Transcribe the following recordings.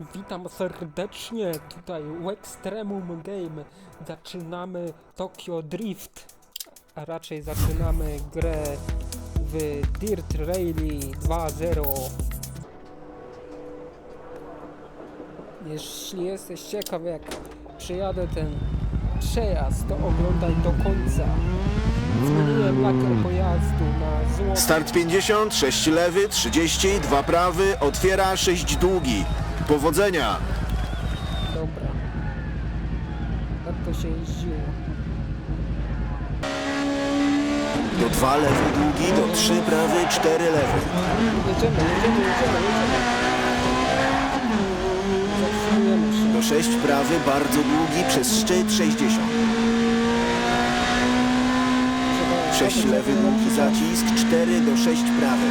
Witam serdecznie tutaj u Extremum Game. Zaczynamy Tokyo Drift, a raczej zaczynamy grę w Dirt Rally 2.0. Jeśli jesteś ciekaw jak przyjadę ten przejazd, to oglądaj do końca. Zmieniłem lakier pojazdu na złoty. Start 50, 6 lewy, 30, 2 prawy, otwiera 6 długi. Powodzenia! Dobra. Tak to się jeździło. Do 2 lewy długi, do 3 prawy, 4 lewy. Jedziemy, jedziemy, jedziemy, jedziemy. Zatrzymujemy się. Do 6 prawy, bardzo długi, przez szczyt 60. Trzeba 6 lewy długi zacisk, 4 do 6 prawy.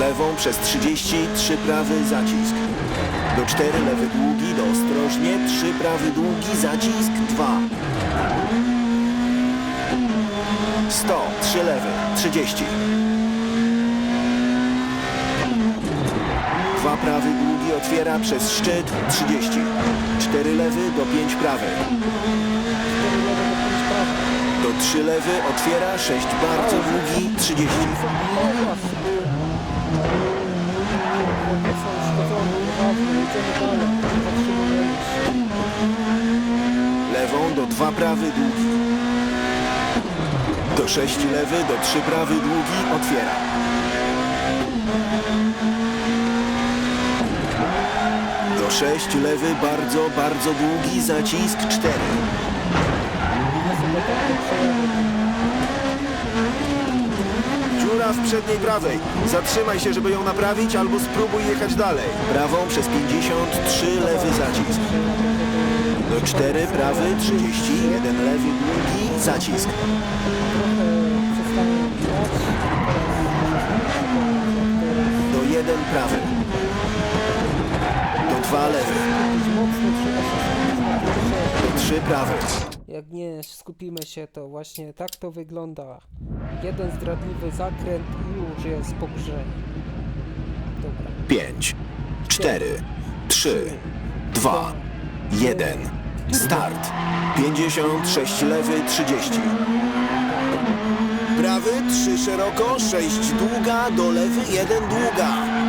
Lewą przez 30, 3 prawy zacisk. Do 4 lewy długi, do ostrożnie, 3 prawy długi, zacisk 2. 100, 3 lewy, 30. 2 prawy długi otwiera przez szczyt 30. 4 lewy do 5 prawy. Do 3 lewy otwiera 6 bardzo długi 30. Lewą do 2 prawy długi. Do 6 lewy do 3 prawy długi otwiera. Do 6 lewy bardzo, bardzo długi zacisk 4. Ja sobie tak to przejadę. W przedniej prawej. Zatrzymaj się, żeby ją naprawić albo spróbuj jechać dalej. Prawą przez 53 lewy zacisk. Do 4 prawy 30, 1 lewy długi zacisk. Do 1 prawy. Do 2 lewy. Do 3 prawy. Jak nie skupimy się, to właśnie tak to wygląda. Jeden zdradliwy zakręt i już jest po grze. Dobra. 5, 4, 3, 2, 1. Start. 56 lewy 30. Prawy 3 szeroko, 6 długa, do lewy 1 długa.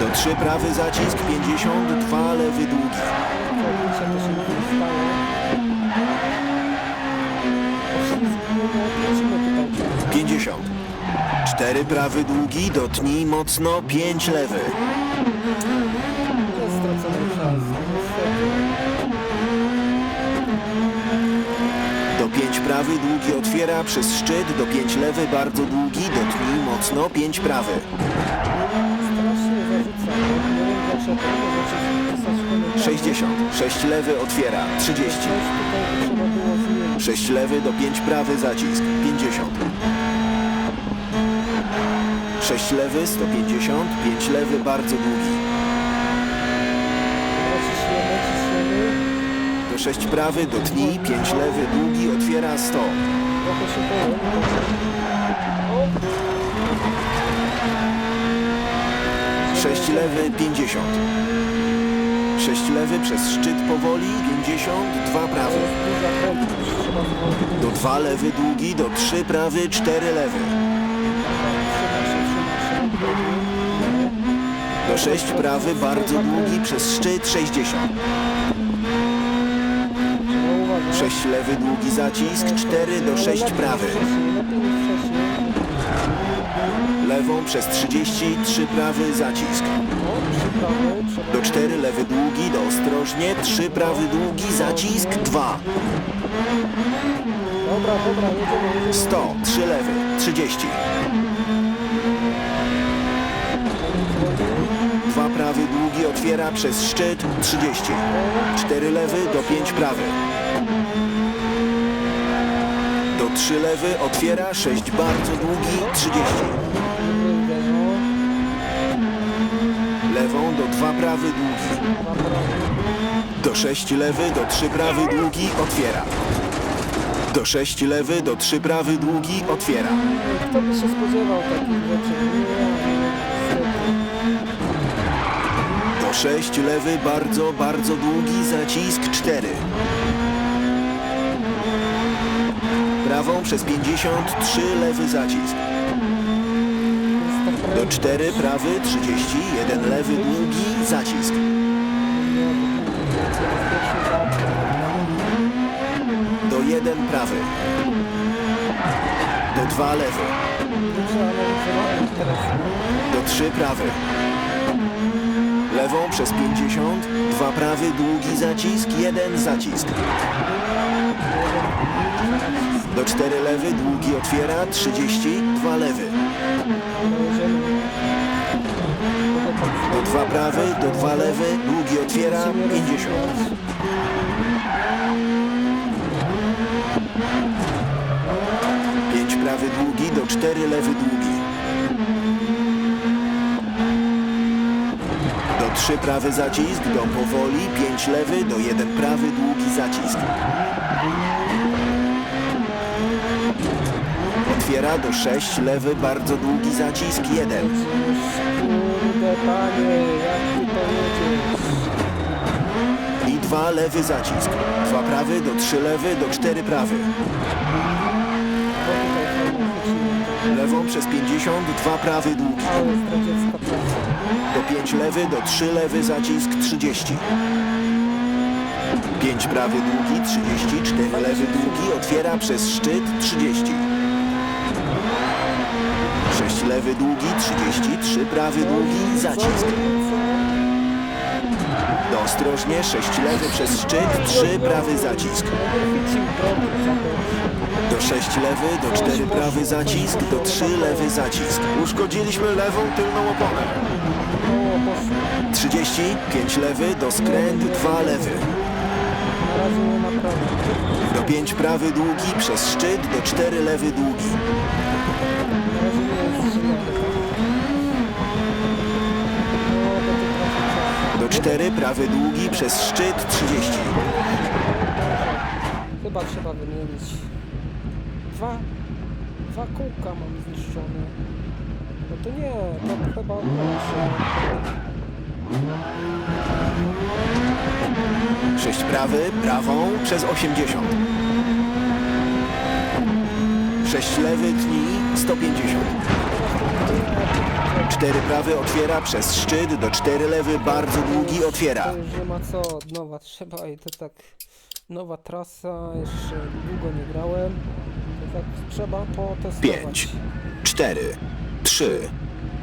Do 3 prawy zacisk 52 lewy długi. 50. 4 prawy długi, dotnij mocno 5 lewy. Do 5 prawy długi otwiera przez szczyt, do 5 lewy bardzo długi, dotknij mocno 5 prawy. Strasznie zarzuca. Nie wiem dlaczego, może coś pisać w 60, 6 lewy otwiera, 30. Coś tutaj by trzeba było zmienić. 6 lewy do 5 prawy zacisk, 50. 6 lewy, 150, 5 lewy bardzo długi. Do 6 prawy dotnij, 5 lewy długi otwiera 100. Trochę się boję. O, 6 lewy 50. 6 lewy przez szczyt powoli, 50, 2 to prawy. Do 2 lewy długi, do 3 prawy, 4 lewy. Do 6 prawy, bardzo długi, przez szczyt 60. Trzeba uważać. 6 lewy, długi zacisk, 4 do 6 prawy. Lewą przez 30, 3 prawy zacisk. Do 4 lewy długi, do ostrożnie, 3 prawy długi, zacisk 2. Dobra, dobra, jedziemy, jedziemy. 100, 3 lewy, 30. 2 prawy długi otwiera przez szczyt 30. 4 lewy do 5 prawy. Do 3 lewy otwiera 6 bardzo długi 30. Nie wyjdę, no. Lewą do 2 prawy długi. Do 6 lewy do 3 prawy długi otwiera. Do 6 lewy, do 3 prawy, długi, otwiera. Kto by się spodziewał takich rzeczy? Do 6 lewy, bardzo, bardzo długi, zacisk 4. Prawą przez 53, lewy zacisk. Do prędko. 4 prawy, 30, 1 lewy, długi, zacisk. Do 1 prawy. Do 2 lewy. Do 3 prawy. Lewą przez 50, 2 prawy, długi zacisk, 1 zacisk. Do 4 lewy, długi otwiera, 30, 2 lewy. Do 2 prawy, do 2 lewy, długi otwiera, 50. Pięć prawy długi do cztery lewy długi. Do trzy prawy zacisk, do powoli, pięć lewy, do jeden prawy długi zacisk. Otwiera do sześć lewy, bardzo długi zacisk, jeden. Kurde panie, jak ty to jedziesz? I dwa lewy zacisk. Dwa prawy, do trzy lewy, do cztery prawy. Bo tutaj fajnie chwyciłem. Lewą przez 50, dwa prawy długi. Ale zdradziecka praca. Do 5 lewy, do 3 lewy zacisk 30. 5 prawy długi 30, 4 lewy długi otwiera przez szczyt 30. 6 lewy długi 30, 3 prawy długi zacisk. Ostrożnie 6 lewy przez szczyt 3 prawy zacisk. Do 6 lewy, do 4 prawy zacisk, do 3 lewy zacisk. Uszkodziliśmy lewą tylną oponę. Koło poszło. 30, 5 lewy, do skręt 2 lewy. Do 5 prawy długi przez szczyt, do 4 lewy długi. Na razie nie jest źle. No, będzie trochę czas. Do 4 prawy długi przez szczyt 30. Chyba trzeba wymienić. Dwa, dwa kółka mam zniszczone. No to nie, to chyba odnoszę. 6 prawy, prawą przez 80. 6 lewy tni 150. 4 prawy otwiera przez szczyt, do 4 lewy bardzo długi otwiera. To już nie ma co, od nowa trzeba i to tak nowa trasa, jeszcze długo nie grałem. To tak trzeba potestować. 5, 4, 3,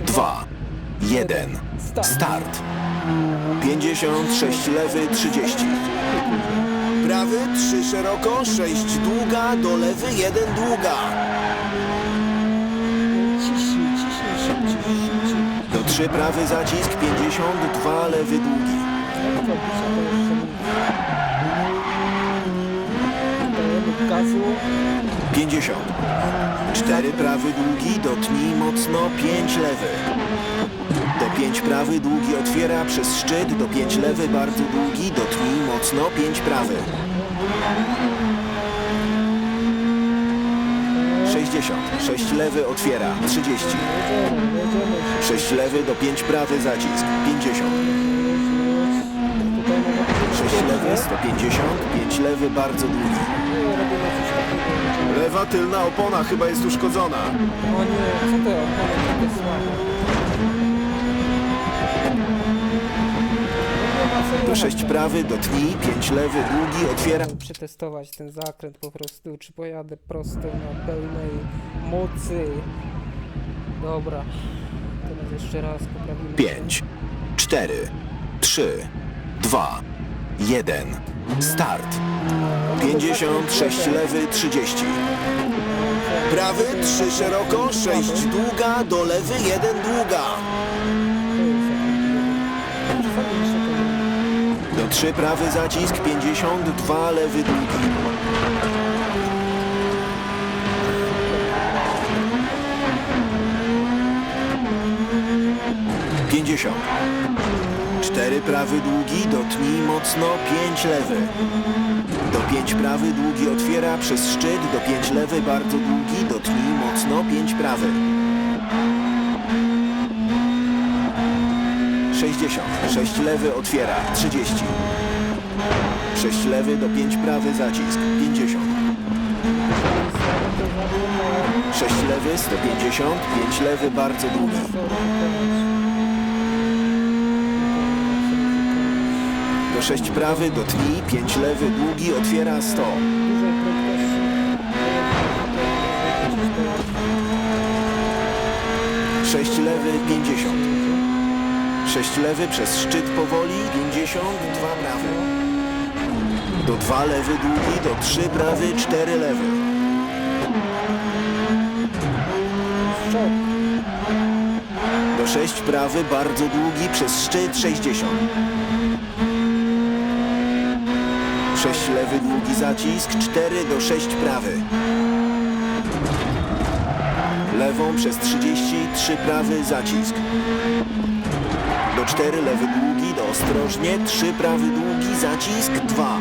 2, 1. Start. 56 lewy 30. Prawy 3 szeroko, 6 długa, do lewy 1 długa. 53 prawy zacisk, 52 lewy długi. Pięćdziesiąt. Cztery prawy długi, dotnij mocno, pięć lewy. Do pięć prawy długi otwiera przez szczyt, do pięć lewy bardzo długi, dotnij mocno, pięć prawy. 60. 6 lewy otwiera, 30. Jedziemy, jedziemy. 6 lewy do 5 prawy zacisk, 50. Tutaj może być 6 lewy, 150, 5 lewy bardzo długi. Lewa tylna opona chyba jest uszkodzona. O nie, co opony 6 tam. prawy, dotnij, 5 lewy długi otwiera. Przetestować ten zakręt po prostu, czy pojadę prosto na pełnej mocy. Dobra. Teraz jeszcze raz poprawimy. 5, 4, 3, 2, 1. Start. 56 lewy, 30. Prawy 3 szeroko, 6 długa, do lewy 1 długa. Do 3 prawy zacisk, 52 lewy długi. Pięćdziesiąt. Cztery prawy długi, dotnij mocno, pięć lewy. Do 5 prawy, długi otwiera przez szczyt, do 5 lewy, bardzo długi, dotknij mocno, 5 prawy. 60. 6 lewy otwiera, 30. 6 lewy do 5 prawy zacisk, 50. 6 lewy, 150, 5 lewy, bardzo długi. Do 6 prawy, dotknij, 5 lewy, długi, otwiera 100. Dużej prędkości. 6 lewy, 50. 6 lewy przez szczyt powoli, 50, 2 prawy. Do 2 lewy długi, do 3 prawy, 4 lewy. Do 6 prawy, bardzo długi, przez szczyt 60. 6 lewy, długi zacisk, 4 do 6 prawy. Lewą przez 30, 3 prawy zacisk. Do 4 lewy długi, do ostrożnie, 3 prawy długi, zacisk 2.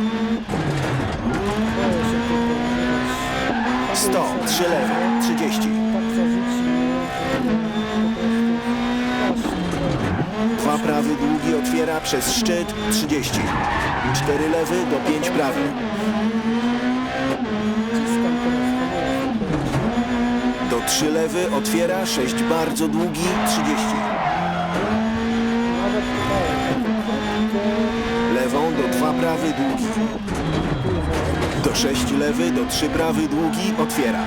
Boję się tylko używać. 100, 3 lewy, 30. Tak zarzuci mnie, że po prostu właśnie 2 prawy długi otwiera przez szczyt 30. 4 lewy do 5 prawy. Do 3 lewy otwiera 6 bardzo długi 30. Nawet tutaj krótkie, Lewą do 2 prawy długi. Do 6 lewy do 3 prawy długi otwiera.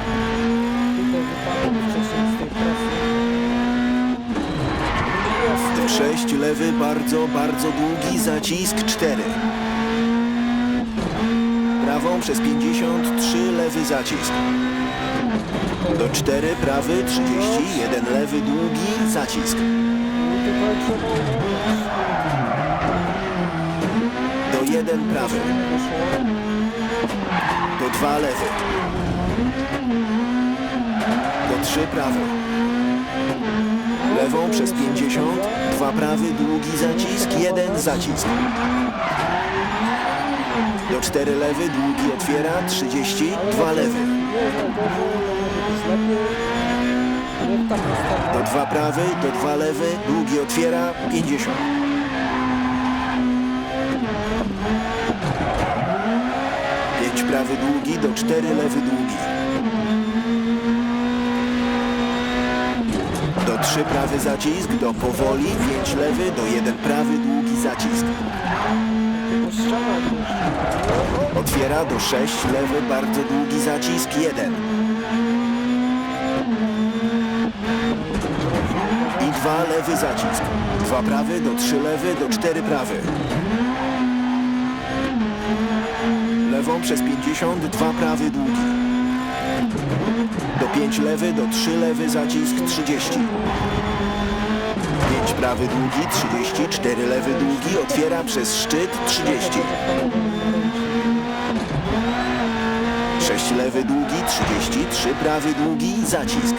Do 6 lewy bardzo, bardzo długi zacisk 4. Prawą przez 53 lewy zacisk. Do 4 prawy 30, 1 lewy długi zacisk. 1 prawy. Do 2 lewy. Do 3 prawy. Lewą przez 50, 2 prawy, długi zacisk, 1 zacisk. Do 4 lewy, długi otwiera, 30, 2 lewy. Do zostanie. 2 prawy, do 2 lewy, długi otwiera, 50. Pięć prawy długi, do 4 lewy długi. Do 3 prawy zacisk, do powoli, 5 lewy, do 1 prawy długi zacisk. Otwiera do 6 lewy, bardzo długi zacisk, 1. I 2 lewy zacisk. 2 prawy, do 3 lewy, do 4 prawy. Lewą przez 50, 2 prawy długi. Do 5 lewy, do 3 lewy zacisk, 30. 5 prawy długi, 30, 4 lewy długi, otwiera przez szczyt, 30. 6 lewy długi, 30, 3 prawy długi, zacisk.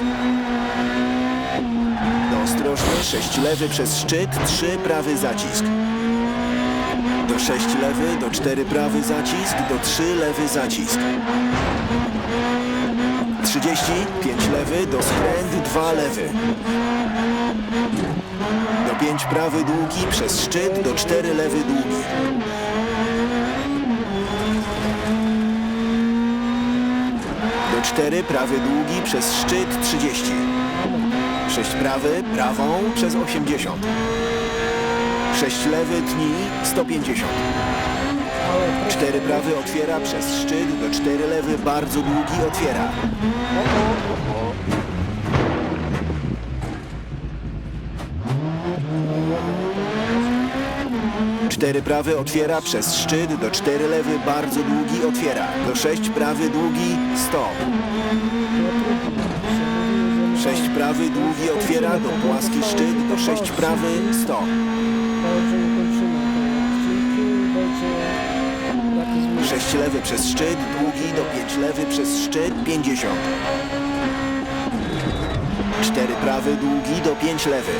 Do ostrożny, 6 lewy przez szczyt, 3 prawy zacisk. Do 6 lewy, do 4 prawy zacisk, do 3 lewy zacisk. 30, 5 lewy, do skręt, 2 lewy. Do 5 prawy długi, przez szczyt, do 4 lewy długi. Do 4 prawy długi przez szczyt 30. 6 prawy, prawą przez 80. 6 lewy tnij 150. 4 prawy otwiera przez szczyt, do 4 lewy bardzo długi otwiera. Cztery prawy otwiera przez szczyt, do cztery lewy bardzo długi otwiera. Do sześć prawy długi stop. Sześć prawy długi otwiera do płaski szczyt, do sześć prawy stop. Lewy przez szczyt, długi do 5 lewy przez szczyt, 50. 4 prawy, długi do 5 lewy.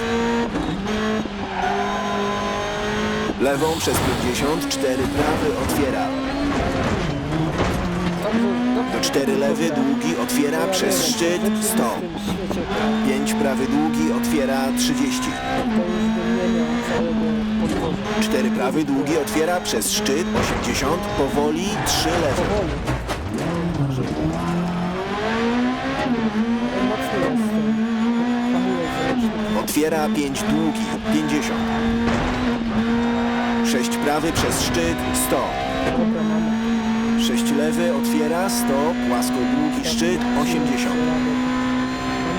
Lewą przez 50, 4 prawy, otwiera. Do 4 lewy, długi, otwiera przez szczyt, rzeczy w 100. tym świecie to, 5 prawy, długi, otwiera 30. 4 prawy, długi, otwiera przez szczyt, 80. Powoli, 3 lewy. Otwiera 5 długi, 50. 6 prawy przez szczyt, 100. Dobra, mamy. 6 lewy, otwiera 100, płasko długi szczyt, 80. Mam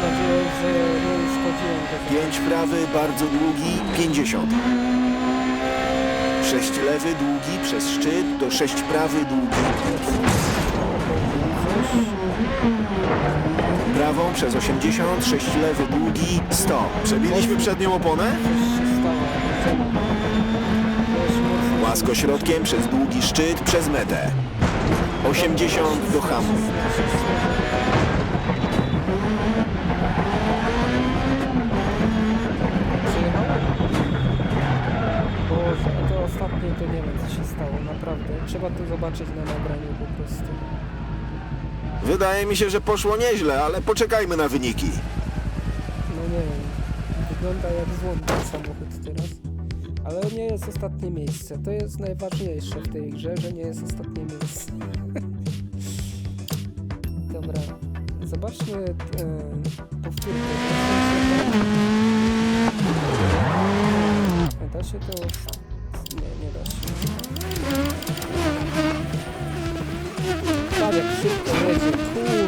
nadzieję, że nie uszkodziłem go. 5 prawy, bardzo długi, 50. 6 lewy, długi przez szczyt, do 6 prawy, długi. Prawą przez 80, 6 lewy, długi, 100. Przebiliśmy przednią oponę? Płasko środkiem przez długi szczyt, przez metę. 80 do hamu. To ostatnie to nie wiem co się stało, naprawdę. Trzeba to zobaczyć na nagraniu po prostu. Wydaje mi się, że poszło nieźle, ale poczekajmy na wyniki. No nie wiem. Wygląda jak złom ten samochód teraz. Ale nie jest ostatnie miejsce. To jest najważniejsze w tej grze, że nie jest ostatnie miejsce. Dobra. Zobaczmy e, powtórkę. Da się to... 419회 지.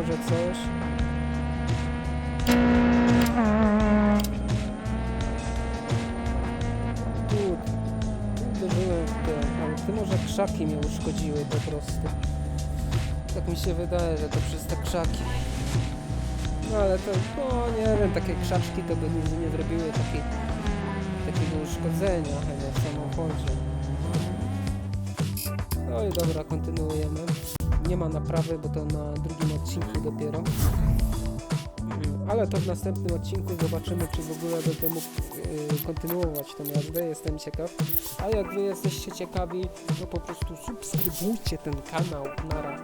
Może coś. Tu, uderzyłem w te, ale ty może krzaki mnie uszkodziły po prostu. Tak mi się wydaje, że to przez te krzaki. No ale to, no nie wiem, takie krzaczki to by nigdy nie zrobiły takiej, takiego uszkodzenia chyba w samochodzie. No i dobra, kontynuujemy. Nie ma naprawy, bo to na drugim odcinku dopiero. Ale to w następnym odcinku zobaczymy, czy w ogóle będę mógł yy, kontynuować tą jazdę. Jestem ciekaw. A jak wy jesteście ciekawi, to po prostu subskrybujcie ten kanał. Nara.